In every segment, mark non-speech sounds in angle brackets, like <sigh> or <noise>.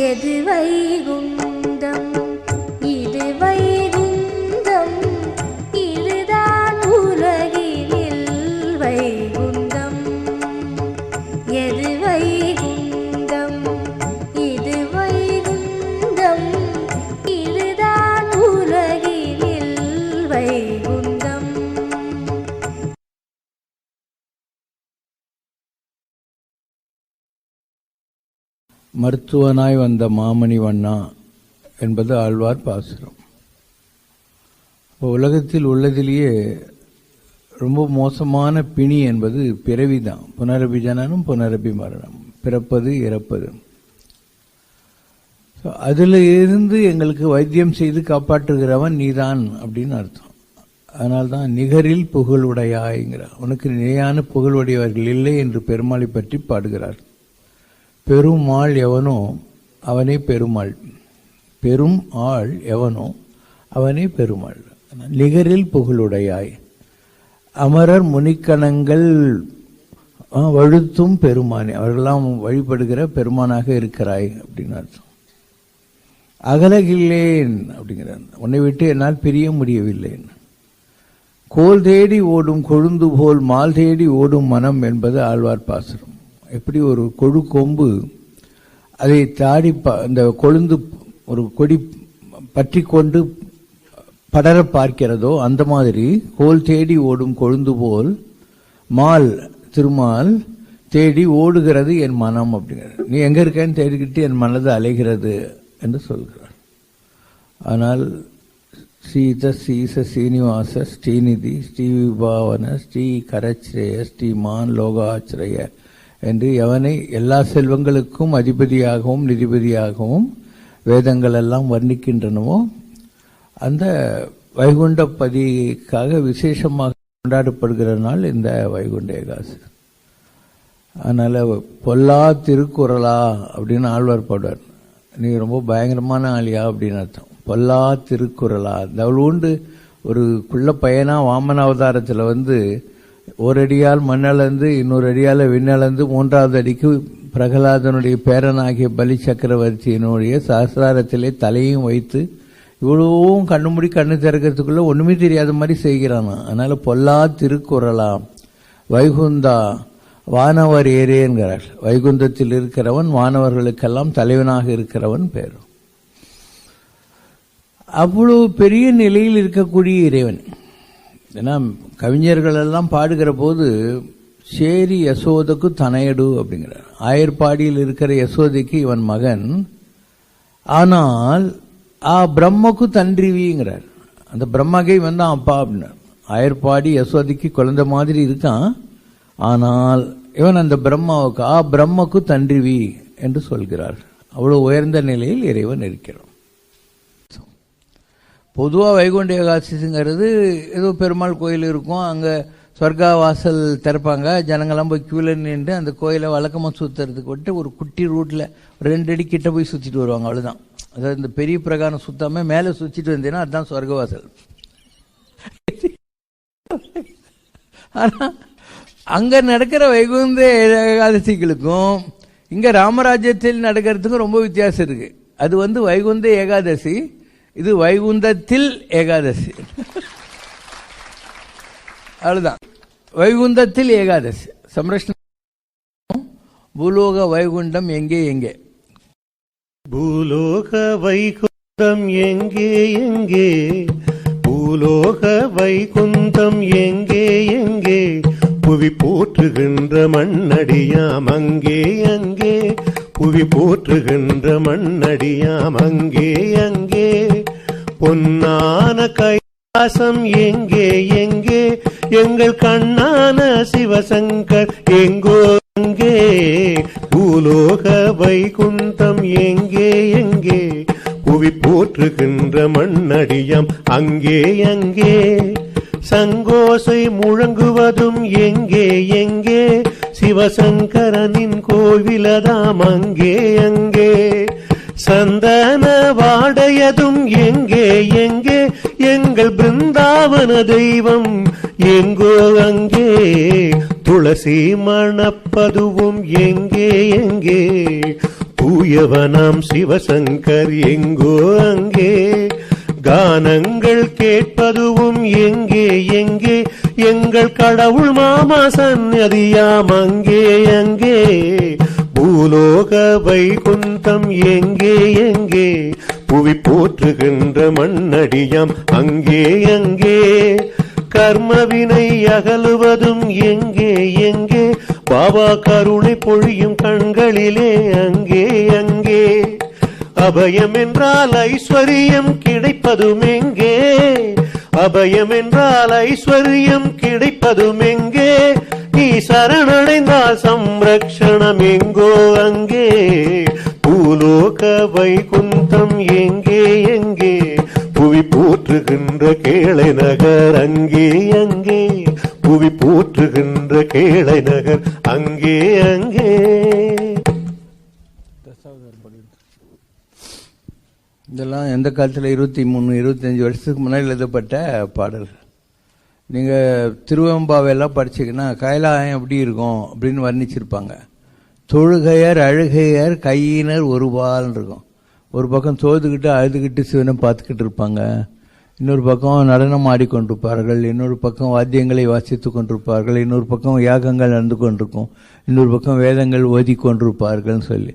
எது வைகுந்தம் மருத்துவனாய் வந்த மாமணி வண்ணா என்பது ஆழ்வார் பாசுரம். இப்போ உலகத்தில் உள்ளதிலேயே ரொம்ப மோசமான பிணி என்பது பிறவி தான் புனரபி ஜனனம் புனரபி மரணம் பிறப்பது இறப்பது. அதில் இருந்து எங்களுக்கு வைத்தியம் செய்து காப்பாற்றுகிறவன் நீதான் அப்படின்னு அர்த்தம். அதனால்தான் நிகரில் புகழுடையாய்ங்கிறார். உனக்கு நிலையான புகழுடையவர்கள் இல்லை என்று பெருமாளை பற்றி பாடுகிறார். பெருமாள் எவனோ அவனே பெருமாள். பெரும் ஆள் எவனோ அவனே பெருமாள். நிகரில் புகழுடையாய். அமரர் முனிக்கணங்கள் வழுத்தும் பெருமானே. அவர்களெல்லாம் வழிபடுகிற பெருமானாக இருக்கிறாய் அப்படின்னு அர்த்தம். அகலகில்லேன் அப்படிங்கிறார். உன்னை விட்டு என்னால் பிரிய முடியவில்லைன்னு கோல் தேடி ஓடும் கொழுந்து போல் மால் தேடி ஓடும் மனம் என்பது ஆழ்வார் பாசுரம். எப்படி ஒரு கொழு கொம்பு அதை தாடி ப- அந்த கொழுந்து ஒரு கொடி பற்றி கொண்டு படர பார்க்கிறதோ அந்த மாதிரி கோல் தேடி ஓடும் கொழுந்து போல் மால் திருமால் தேடி ஓடுகிறது என் மனம் அப்படிங்கிறது நீ எங்க இருக்கேன்னு தேடிக்கிட்டு என் மனது அலைகிறது என்று சொல்கிறார். ஆனால் சீத சீச சீனிவாச ஸ்ரீநிதி ஸ்ரீ விபாவன ஸ்ரீ கரச்சிரேய ஸ்ரீமான் லோகாச்சிரய என்று எவனை எல்லா செல்வங்களுக்கும் அதிபதியாகவும் நிதிபதியாகவும் வேதங்கள் எல்லாம் வர்ணிக்கின்றனவோ அந்த வைகுண்ட பதிக்காக விசேஷமாக கொண்டாடப்படுகிற நாள் இந்த வைகுண்ட ஏகாசி அதனால் பொல்லா திருக்குறளா அப்படின்னு ஆழ்வார் பாடுவார். நீ ரொம்ப பயங்கரமான ஆளியா அப்படின்னு அர்த்தம். பொல்லா திருக்குறளா உண்டு ஒரு குள்ள பையனா வாமன அவதாரத்தில் வந்து ஒரு அடியால் மண்ணளந்து இன்னொரு அடியால் விண்ணளந்து மூன்றாவது அடிக்கு பிரகலாதனுடைய பேரனாகிய பலி சக்கரவர்த்தியினுடைய சஹசிராரத்திலே தலையும் வைத்து இவ்வளவும் கண்ணு முடி கண்ணு திறக்கிறதுக்குள்ள ஒண்ணுமே தெரியாத மாதிரி செய்கிறானா? அதனால பொல்லா திருக்குறளா வைகுந்தா வானவர் ஏரேங்கிறார் வைகுந்தத்தில் இருக்கிறவன் வானவர்களுக்கெல்லாம் தலைவனாக இருக்கிறவன் பேரும் அவ்வளவு பெரிய நிலையில் இருக்கக்கூடிய இறைவன். ஏன்னா கவிஞர்கள் எல்லாம் பாடுகிற போது சேரி யசோதைக்கு தனையடு அப்படிங்கிறார். ஆயர்பாடியில் இருக்கிற யசோதைக்கு இவன் மகன். ஆனால் ஆ பிரம்மக்கு தன்றிவிங்கிறார். அந்த பிரம்மகை இவன் தான் அப்பா அப்படின்னார். ஆயர்பாடி யசோதைக்கு குழந்தை மாதிரி இருக்கான். ஆனால் இவன் அந்த பிரம்மாவுக்கு ஆ பிரம்மக்கு தன்றிவி என்று சொல்கிறார். அவ்வளவு உயர்ந்த நிலையில் இறைவன் இருக்கிறான். பொதுவாக வைகுண்ட ஏகாதசிங்கிறது ஏதோ பெருமாள் கோயில் இருக்கும். அங்கே சொர்க்கா வாசல் திறப்பாங்க. ஜனங்கள்லாம் போய் கியூல நின்று அந்த கோயிலை வழக்கமாக சுற்றுறதுக்கு விட்டு ஒரு குட்டி ரூட்டில் ரெண்டு அடி கிட்ட போய் சுற்றிட்டு வருவாங்க. அவ்வளோதான் அதாவது இந்த பெரிய பிரகாரம் சுத்தாம மேலே சுற்றிட்டு வந்தீங்கன்னா அதுதான் சொர்க்க வாசல் அங்கே நடக்கிற வைகுந்த ஏகாதசிகளுக்கும் இங்கே ராமராஜ்யத்தில் நடக்கிறதுக்கும் ரொம்ப வித்தியாசம் இருக்குது அது வந்து வைகுந்த ஏகாதசி இது வைகுந்தத்தில் ஏகாதசி. அவ்வளவுதான். வைகுந்தத்தில் ஏகாதசி. சம்ரஷ்ணம். பூலோக வைகுண்டம் எங்கே எங்கே? பூலோக வைகுந்தம் எங்கே எங்கே? பூலோக வைகுந்தம் எங்கே எங்கே? புவி போற்றுகின்ற மண்ணடியாம் அங்கே அங்கே? புவி போற்றுகின்ற மண்ணடியாம் அங்கே அங்கே? பொன்னான கைலாசம் எங்கே எங்கே? எங்கள் கண்ணான சிவசங்கர் எங்கோ எங்கே? பூலோக வைகுந்தம் எங்கே எங்கே? புவி போற்றுகின்ற மண்ணடியம் அங்கே அங்கே சங்கோசை முழங்குவதும் எங்கே எங்கே? சிவசங்கரனின் கோவிலதாம் அங்கே அங்கே? சந்தன வாடையதும் எங்கே எங்கே? எங்கள் பிருந்தாவன தெய்வம் எங்கோ அங்கே. துளசி மணப்பதுவும் எங்கே எங்கே? தூயவனாம் சிவசங்கர் எங்கோ அங்கே. கானங்கள் கேட்பதுவும் எங்கே எங்கே? எங்கள் கடவுள் மாமா சந்நதியாம் அங்கே அங்கே. பூலோக வைகுந்தம் எங்கே எங்கே? புவி போற்றுகின்ற மண்ணடியம் அங்கே அங்கே கர்மவினை அகலுவதும் எங்கே எங்கே? பாபா கருணை பொழியும் கண்களிலே அங்கே அங்கே. அபயம் என்றால் ஐஸ்வர்யம் கிடைப்பதும் எங்கே? அபயம் என்றால் ஐஸ்வர்யம் கிடைப்பதும் எங்கே? நீ சரணடைந்தால் சம்ரக்ஷணம் எங்கோ அங்கே. பூலோக வைகுந்தம் எங்கே எங்கே. புவி போற்றுகின்ற கேளை நகர் அங்கே அங்கே. புவி போற்றுகின்ற கேளை நகர் அங்கே அங்கே. இதெல்லாம் எந்த காலத்தில்? இருபத்தி மூணு இருபத்தஞ்சி வருஷத்துக்கு முன்னாடி எழுதப்பட்ட பாடல் நீங்கள் திருவெம்பாவையெல்லாம் படிச்சீங்கன்னா கைலாயம் எப்படி இருக்கும்? அப்படின்னு வர்ணிச்சிருப்பாங்க. தொழுகையர் அழுகையர் கையினர் ஒரு பால்னு இருக்கும். ஒரு பக்கம் தோதுகிட்டு அழுதுகிட்டு சிவனை பார்த்துக்கிட்டு இருப்பாங்க. இன்னொரு பக்கம் நடனம் ஆடிக்கொண்டிருப்பார்கள். இன்னொரு பக்கம் வாத்தியங்களை வாசித்து கொண்டிருப்பார்கள். இன்னொரு பக்கம் யாகங்கள் நடந்து கொண்டிருக்கும். இன்னொரு பக்கம் வேதங்கள் ஓதி கொண்டிருப்பார்கள்னு சொல்லி.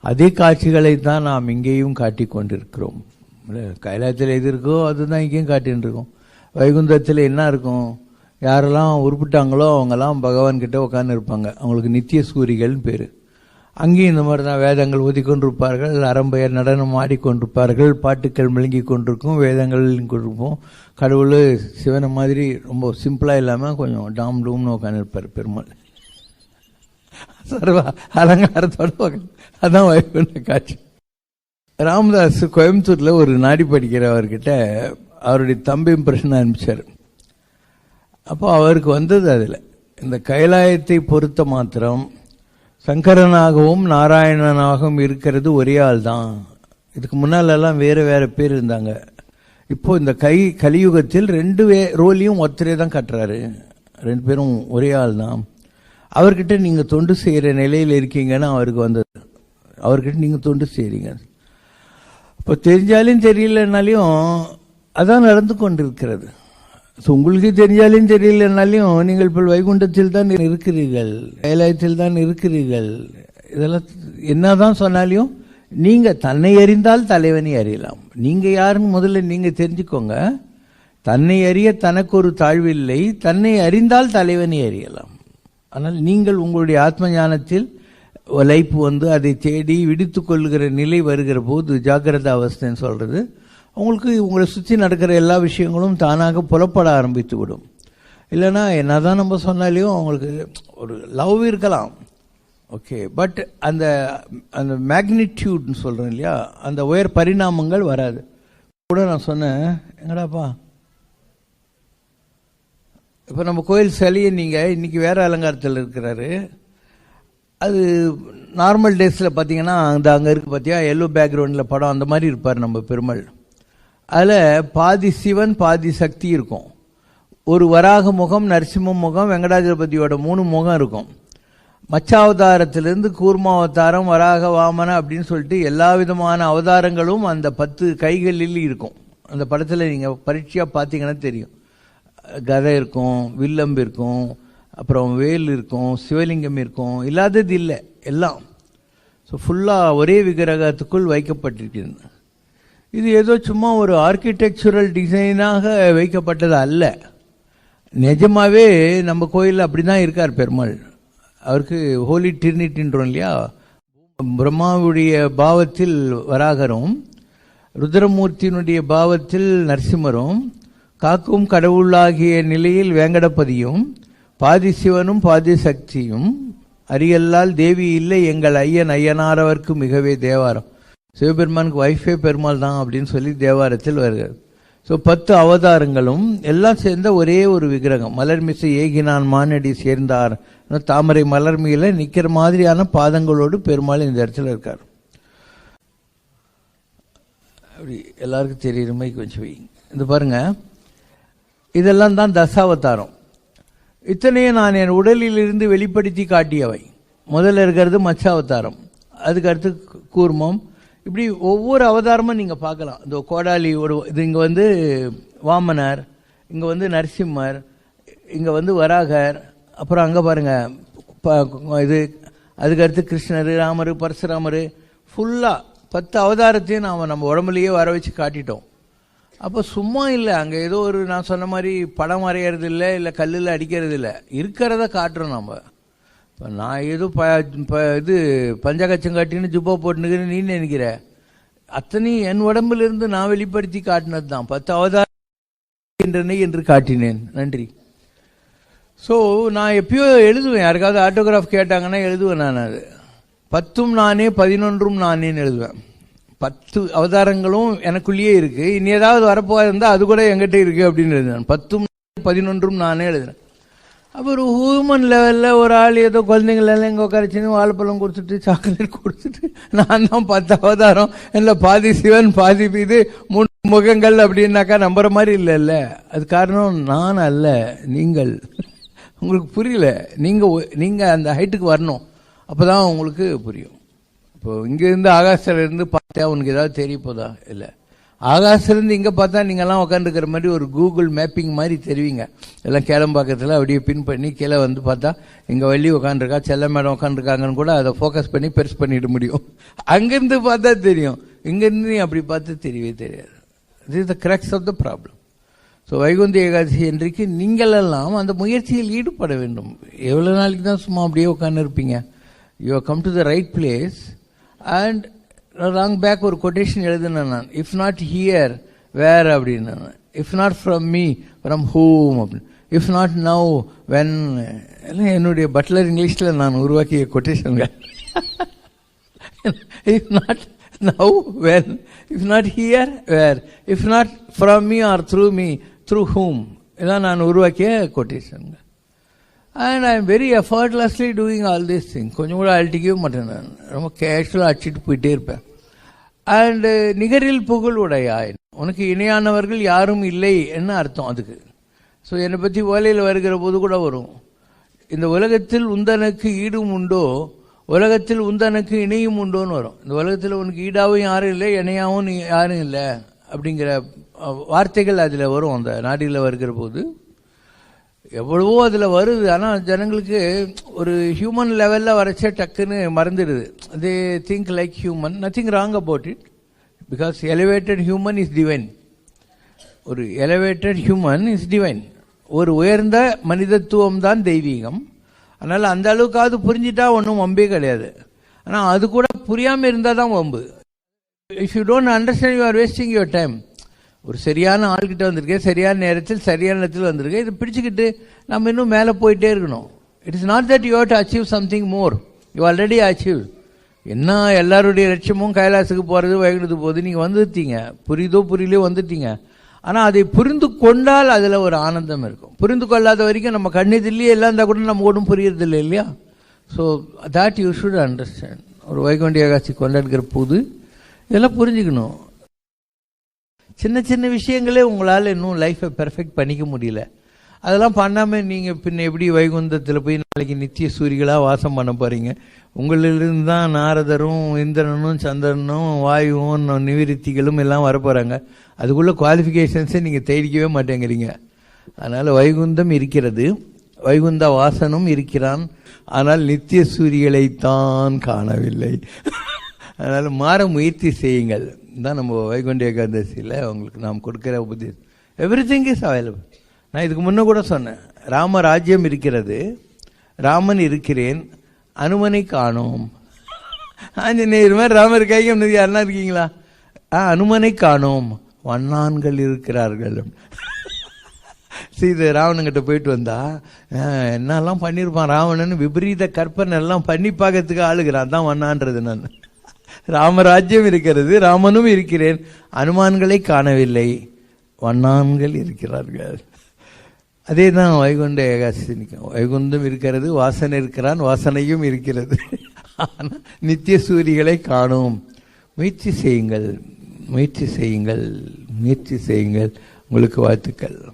அதே காட்சிகளை தான் நாம் இங்கேயும் காட்டி கொண்டிருக்கிறோம். கைலாயத்தில் எது இருக்கோ அதுதான் இங்கேயும் காட்டின்னு இருக்கோம். வைகுந்தத்தில் என்ன இருக்கும்? யாரெல்லாம் உருப்பிட்டாங்களோ அவங்கெல்லாம் பகவான்கிட்ட உட்காந்து இருப்பாங்க அவங்களுக்கு நித்திய சூரிகள்னு பேர். அங்கேயும் இந்த மாதிரி தான் வேதங்கள் ஒதிக்கொண்டிருப்பார்கள் அரம்பையர் நடனம் ஆடிக்கொண்டிருப்பார்கள் பாட்டுக்கள் மிளங்கி கொண்டிருக்கும் வேதங்கள் கொண்டிருப்போம் கடவுள் சிவனை மாதிரி ரொம்ப சிம்பிளாக இல்லாமல் கொஞ்சம் டாம் டூம்னு உட்காந்துருப்பார் பெருமாள். சர்வ அலங்காரத்தோட அதான் வைகுண்ட காட்சி. ராமதாஸ் கோயம்புத்தூரில் ஒரு நாடி படிக்கிறவர்கிட்ட அவருடைய தம்பி பிரச்சனை அனுப்பிச்சார். அப்போ அவருக்கு வந்தது அதில். இந்த கைலாயத்தை பொறுத்த மாத்திரம் சங்கரனாகவும் நாராயணனாகவும் இருக்கிறது ஒரே ஆள் தான் இதுக்கு முன்னாலெல்லாம் வேறு வேறு பேர் இருந்தாங்க. இப்போ இந்த கை கலியுகத்தில் ரெண்டு வே ரோலையும் ஒருத்தரே தான் கட்டுறாரு. ரெண்டு பேரும் ஒரே ஆள் தான் அவர்கிட்ட நீங்கள் தொண்டு செய்கிற நிலையில் இருக்கீங்கன்னு அவருக்கு வந்தது. அவர்கிட்ட நீங்கள் தொண்டு செய்கிறீங்க இப்போ தெரிஞ்சாலும் தெரியலனாலையும் அதான் நடந்து கொண்டிருக்கிறது. ஸோ உங்களுக்கு தெரிஞ்சாலும் தெரியலனாலையும் நீங்கள் இப்போ வைகுண்டத்தில் தான் இருக்கிறீர்கள் கைலாயத்தில் தான் இருக்கிறீர்கள். இதெல்லாம் என்னதான் சொன்னாலையும் நீங்கள் தன்னை அறிந்தால் தலைவனை அறியலாம். நீங்கள் யாருன்னு முதல்ல நீங்கள் தெரிஞ்சுக்கோங்க. தன்னை அறிய தனக்கு ஒரு தாழ்வில்லை தன்னை அறிந்தால் தலைவனை அறியலாம். ஆனால் நீங்கள் உங்களுடைய ஆத்ம ஞானத்தில் லைப்பு வந்து அதை தேடி விடுத்து கொள்கிற நிலை வருகிற போது ஜாக்கிரதா அவஸ்தைன்னு சொல்கிறது உங்களுக்கு உங்களை சுற்றி நடக்கிற எல்லா விஷயங்களும் தானாக புலப்பட ஆரம்பித்து விடும் இல்லைன்னா என்னதான் நம்ம சொன்னாலையும் அவங்களுக்கு ஒரு லவ் இருக்கலாம். ஓகே பட் அந்த அந்த மேக்னிடியூட்னு சொல்கிறேன் இல்லையா? அந்த உயர் பரிணாமங்கள் வராது. கூட நான் சொன்னேன் எங்கடாப்பா? இப்போ நம்ம கோயில் சிலையை நீங்கள் இன்றைக்கி வேறு அலங்காரத்தில் இருக்கிறாரு. அது நார்மல் டேஸில் பார்த்தீங்கன்னா அந்த அங்கே இருக்குது பார்த்தியா எல்லோ பேக்ரவுண்டில் படம் அந்த மாதிரி இருப்பார் நம்ம பெருமாள். அதில் பாதி சிவன் பாதி சக்தி இருக்கும். ஒரு வராக முகம் நரசிம்ம முகம் வெங்கடாஜலபதியோட மூணு முகம் இருக்கும். மச்சாவதாரத்திலிருந்து கூர்மாவதாரம் வராக வாமன அப்படின்னு சொல்லிட்டு எல்லா விதமான அவதாரங்களும் அந்த பத்து கைகளில் இருக்கும். அந்த படத்தில் நீங்கள் பரீட்சையாக பார்த்தீங்கன்னா தெரியும். கதை இருக்கும் வில்லம்பு இருக்கும் அப்புறம் வேல் இருக்கும் சிவலிங்கம் இருக்கும். இல்லாதது இல்லை எல்லாம். ஸோ ஃபுல்லாக ஒரே விக்கிரகத்துக்குள் வைக்கப்பட்டிருக்கிறது. இது ஏதோ சும்மா ஒரு ஆர்கிடெக்சுரல் டிசைனாக வைக்கப்பட்டது அல்ல. நிஜமாவே நம்ம கோயிலில் அப்படி தான் இருக்கார் பெருமாள். அவருக்கு ஹோலி டிரினிட்டின்றோம் இல்லையா? பிரம்மாவுடைய பாவத்தில் வராகரும் ருத்ரமூர்த்தியினுடைய பாவத்தில் நரசிம்மரும் காக்கும் கடவுளாகிய நிலையில் வேங்கடபதியும் பாதி சிவனும் பாதி சக்தியும் அரியல்லால் தேவி இல்லை எங்கள் ஐயன் ஐயனாரவர்க்கு மிகவே தேவாரம். சிவபெருமானுக்கு வைஃபே பெருமாள் தான் அப்படின்னு சொல்லி தேவாரத்தில் வருகிறது ஸோ பத்து அவதாரங்களும் எல்லாம் சேர்ந்த ஒரே ஒரு விக்கிரகம். மலர்மிசை ஏகினான் மானடி சேர்ந்தார். தாமரை மலர்மையில் நிற்கிற மாதிரியான பாதங்களோடு பெருமாள் இந்த இடத்துல இருக்கார். அப்படி எல்லாருக்கும் தெரியுற மாதிரி கொஞ்சம் இந்த இது பாருங்க. இதெல்லாம் தான் தசாவதாரம். இத்தனையும் நான் என் உடலில் இருந்து வெளிப்படுத்தி காட்டியவை. முதல்ல இருக்கிறது மச்சாவதாரம். அதுக்கு அடுத்து கூர்மம். இப்படி ஒவ்வொரு அவதாரமும் நீங்கள் பார்க்கலாம். இந்த கோடாலி ஒரு இது இங்கே வந்து வாமனர் இங்கே வந்து நரசிம்மர் இங்கே வந்து வராகர் அப்புறம் அங்கே பாருங்கள் ப- இது அதுக்கு அடுத்து கிருஷ்ணர் ராமர் பரசுராமர் ஃபுல்லாக பத்து அவதாரத்தையும் நாம் நம்ம உடம்புலையே வர வச்சு காட்டிட்டோம். அப்போ சும்மா இல்லை அங்கே ஏதோ ஒரு நான் சொன்ன மாதிரி படம் வரைகிறது இல்லை இல்லை கல்லில் அடிக்கிறது இல்லை இருக்கிறத காட்டுறோம் நம்ம இப்போ நான் ஏதோ ப இது பஞ்சகச்சம் காட்டின்னு ஜுப்பா போட்டுனுக்கிறேன் நீ நினைக்கிற? அத்தனையும் என் உடம்பிலிருந்து நான் வெளிப்படுத்தி காட்டினது தான் பத்து அவதாரம் என்று காட்டினேன். நன்றி. ஸோ நான் எப்பயோ எழுதுவேன். யாருக்காவது ஆட்டோகிராஃப் கேட்டாங்கன்னா எழுதுவேன் நான் அது. பத்தும் நானே பதினொன்றும் நானேன்னு எழுதுவேன். பத்து அவதாரங்களும் எனக்குள்ளேயே இருக்குது இனி ஏதாவது வரப்போக இருந்தால் அது கூட என்கிட்ட இருக்குது அப்படின்னு எழுதுனேன் பத்தும் பதினொன்றும் நானே எழுதுனேன் அப்புறம் ஹூமன் ஹியூமன் லெவலில் ஒரு ஆள் ஏதோ குழந்தைங்களெல்லாம் இங்கே உட்காரச்சின்னு வாழைப்பழம் கொடுத்துட்டு சாக்லேட் கொடுத்துட்டு நான் தான் பத்து அவதாரம். இல்லை பாதி சிவன் பாதி இது மூணு முகங்கள் அப்படின்னாக்கா நம்புற மாதிரி இல்லைல்ல. அது காரணம் நான் அல்ல நீங்கள். உங்களுக்கு புரியல. நீங்கள் நீங்கள் அந்த ஹைட்டுக்கு வரணும். அப்போ தான் உங்களுக்கு புரியும். இப்போ இங்கேருந்து ஆகாசத்துல இருந்து பார்த்தா உனக்கு ஏதாவது தெரிய போதா? இல்லை. ஆகாசிலிருந்து இங்கே பார்த்தா நீங்கள்லாம் உட்காந்துருக்கிற மாதிரி ஒரு கூகுள் மேப்பிங் மாதிரி தெரிவிங்க. எல்லாம் கேளம்பாக்கத்தில் அப்படியே பின் பண்ணி கீழே வந்து பார்த்தா இங்கே வள்ளி உட்காந்துருக்கா செல்ல மேடம் உட்காந்துருக்காங்கன்னு கூட அதை ஃபோக்கஸ் பண்ணி பெருசு பண்ணிட முடியும். அங்கேருந்து பார்த்தா தெரியும். இங்கேருந்து நீ அப்படி பார்த்து தெரியவே தெரியாது. இது the cracks of the problem so Vaikuntha Ekadashi இன்றைக்கு நீங்களெல்லாம் அந்த முயற்சியில் ஈடுபட வேண்டும். எவ்வளோ நாளைக்கு தான் சும்மா அப்படியே உட்காந்துருப்பீங்க you come to the right place and long back ஒரு கொட்டேஷன் எழுதுனேன் நான். இஃப் நாட் ஹியர் வேர் அப்படின்னு. If not from me from whom அப்படின்னு. இஃப் நாட் நவ் வென் எல்லாம் என்னுடைய பட்லர் இங்கிலீஷில் நான் உருவாக்கிய கொட்டேஷன்கள் if not now when if not here where if not from me or through me through whom இதான் நான் உருவாக்கிய quotation and I am very effortlessly doing all these thing கொஞ்சம் கூட அழட்டிக்கவே மாட்டேன் நான். ரொம்ப கேஷுவலாக அடிச்சுட்டு போயிட்டே இருப்பேன். அண்டு uh, நிகரில் புகழ் உடையாய். உனக்கு இணையானவர்கள் யாரும் இல்லை என்ன அர்த்தம் அதுக்கு? ஸோ என்னை பற்றி ஓலையில் வருகிற போது கூட வரும். இந்த உலகத்தில் உந்தனுக்கு ஈடும் உண்டோ? உலகத்தில் உந்தனுக்கு இணையும் உண்டோன்னு வரும். இந்த உலகத்தில் உனக்கு ஈடாகவும் யாரும் இல்லை இணையாகவும் நீ யாரும் இல்லை அப்படிங்கிற வார்த்தைகள் அதில் வரும். அந்த நாடியில் வருகிற போது. எவ்வளவோ அதில் வருது. ஆனால் ஜனங்களுக்கு ஒரு ஹியூமன் லெவலில் வரைச்சே டக்குன்னு மறந்துடுது. They think like human nothing wrong about it because elevated human is divine ஒரு எலிவேட்டட் ஹியூமன் இஸ் டிவைன் ஒரு உயர்ந்த மனிதத்துவம் தான் தெய்வீகம். அதனால் அந்த அளவுக்காவது புரிஞ்சிட்டா ஒன்றும் வம்பே கிடையாது. ஆனால் அது கூட புரியாமல் இருந்தால் தான் வம்பு. If you don't understand you are wasting your time ஒரு சரியான ஆள்கிட்ட வந்திருக்கேன் சரியான நேரத்தில் சரியான நேரத்தில் வந்திருக்கேன். இதை பிடிச்சிக்கிட்டு நம்ம இன்னும் மேலே போயிட்டே இருக்கணும். It is not that you to achieve something more you already achieve என்ன எல்லாருடைய லட்சியமும் கைலாசுக்கு போகிறது வைகுண்டத்துக்கு போகுது நீங்கள் வந்துட்டீங்க. புரியுதோ புரியலையோ வந்துட்டீங்க. ஆனால் அதை புரிந்து கொண்டால் அதில் ஒரு ஆனந்தம் இருக்கும். புரிந்து கொள்ளாத வரைக்கும் நம்ம கண்ணெதிரிலேயே எல்லாம் இருந்தால் கூட நம்ம ஒன்றும் புரியறது இல்லை இல்லையா? So that you should understand ஒரு வைகுண்ட ஏகாசி கொண்டாடுகிற போது இதெல்லாம் புரிஞ்சுக்கணும். சின்ன சின்ன விஷயங்களே உங்களால் இன்னும் லைஃப்பை பெர்ஃபெக்ட் பண்ணிக்க முடியல. அதெல்லாம் பண்ணாமல் நீங்கள் பின்ன எப்படி வைகுந்தத்தில் போய் நாளைக்கு நித்திய சூரிகளாக வாசம் பண்ண போகிறீங்க உங்களிலிருந்து தான் நாரதரும் இந்திரனும் சந்திரனும் வாயுவும் நிவிருத்திகளும் எல்லாம் வரப்போகிறாங்க அதுக்குள்ளே குவாலிஃபிகேஷன்ஸை நீங்கள் தேடிக்கவே மாட்டேங்கிறீங்க. அதனால் வைகுந்தம் இருக்கிறது. வைகுந்த வாசனும் இருக்கிறான். ஆனால் நித்திய சூரியகளைத்தான் காணவில்லை. <laughs> அதனால் மாற முயற்சி செய்யுங்கள். தான் நம்ம வைகுண்ட ஏகாதசியில் அவங்களுக்கு நாம் கொடுக்குற உபதேசம் எவ்ரி திங் இஸ் அவைலபிள் நான் இதுக்கு முன்ன கூட சொன்னேன். ராம ராஜ்யம் இருக்கிறது. ராமன் இருக்கிறேன். அனுமனை காணோம். ஆஞ்சநேயர் மாதிரி ராமர் கைக்கு யாருன்னா இருக்கீங்களா? ஆ அனுமனை காணோம். வண்ணான்கள் இருக்கிறார்கள். சீதை ராவணங்கிட்ட போயிட்டு வந்தா என்னெல்லாம் பண்ணியிருப்பான் ராவணன்? விபரீத கற்பனை எல்லாம் பண்ணி பார்க்கறதுக்கு ஆளுகிறான். தான் வண்ணான்றது நான். ராமராஜ்யம் இருக்கிறது ராமனும் இருக்கிறேன். அனுமான்களை காணவில்லை. வண்ணான்கள் இருக்கிறார்கள். அதே தான் வைகுண்ட ஏகாசி வைகுண்டம் இருக்கிறது வாசனை இருக்கிறான் வாசனையும் இருக்கிறது. ஆனால் நித்திய சூரிகளை காணோம். முயற்சி செய்யுங்கள் முயற்சி செய்யுங்கள் முயற்சி செய்யுங்கள். உங்களுக்கு வாழ்த்துக்கள்.